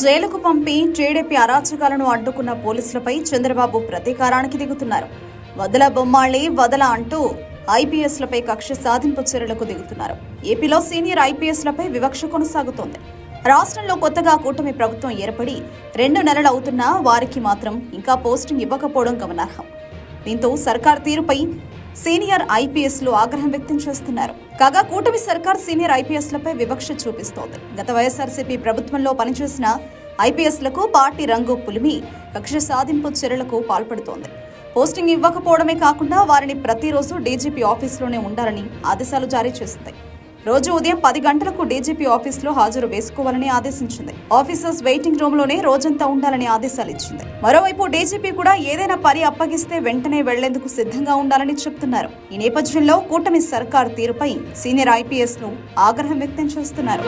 జైలుకు పంపి టీడీపీ అరాచకాలను అడ్డుకున్న పోలీసులపై చంద్రబాబు ప్రతీకారానికి దిగుతున్నారు. వదల బొమ్మాళి వదల అంటూ ఐపీఎస్లపై కక్ష సాధింపు చర్యలకు దిగుతున్నారు. ఏపీలో సీనియర్ ఐపీఎస్లపై వివక్ష కొనసాగుతోంది. రాష్ట్రంలో కొత్తగా కూటమి ప్రభుత్వం ఏర్పడి రెండు నెలలు అవుతున్నా వారికి మాత్రం ఇంకా పోస్టింగ్ ఇవ్వకపోవడం గమనార్హం. దీంతో సర్కార్ తీరుపై సీనియర్ ఐపీఎస్లు ఆగ్రహం వ్యక్తం చేస్తున్నారు. కాగా కూటమి సర్కార్ సీనియర్ ఐపీఎస్లపై వివక్ష చూపిస్తోంది. గత వైఎస్ఆర్సీపీ ప్రభుత్వంలో పనిచేసిన ఐపీఎస్లకు పార్టీ రంగు పులిమి కక్ష సాధింపు చర్యలకు పాల్పడుతోంది. పోస్టింగ్ ఇవ్వకపోవడమే కాకుండా వారిని ప్రతిరోజు డీజీపీ ఆఫీసులోనే ఉండాలని ఆదేశాలు జారీ చేసింది రోజు ఉదయం పది గంటలకు డీజీపీ ఆఫీసులో హాజరు వేసుకోవాలని ఆదేశించింది. ఆఫీసర్స్ వెయిటింగ్ రూమ్లోనే రోజంతా ఉండాలని ఆదేశాలు ఇచ్చింది. మరోవైపు డీజీపీ కూడా ఏదైనా పని అప్పగిస్తే వెంటనే వెళ్ళేందుకు సిద్ధంగా ఉండాలని చెప్తున్నారు. ఈ నేపథ్యంలో కూటమి సర్కార్ తీరుపై సీనియర్ ఐపీఎస్ను ఆగ్రహం వ్యక్తం చేస్తున్నారు.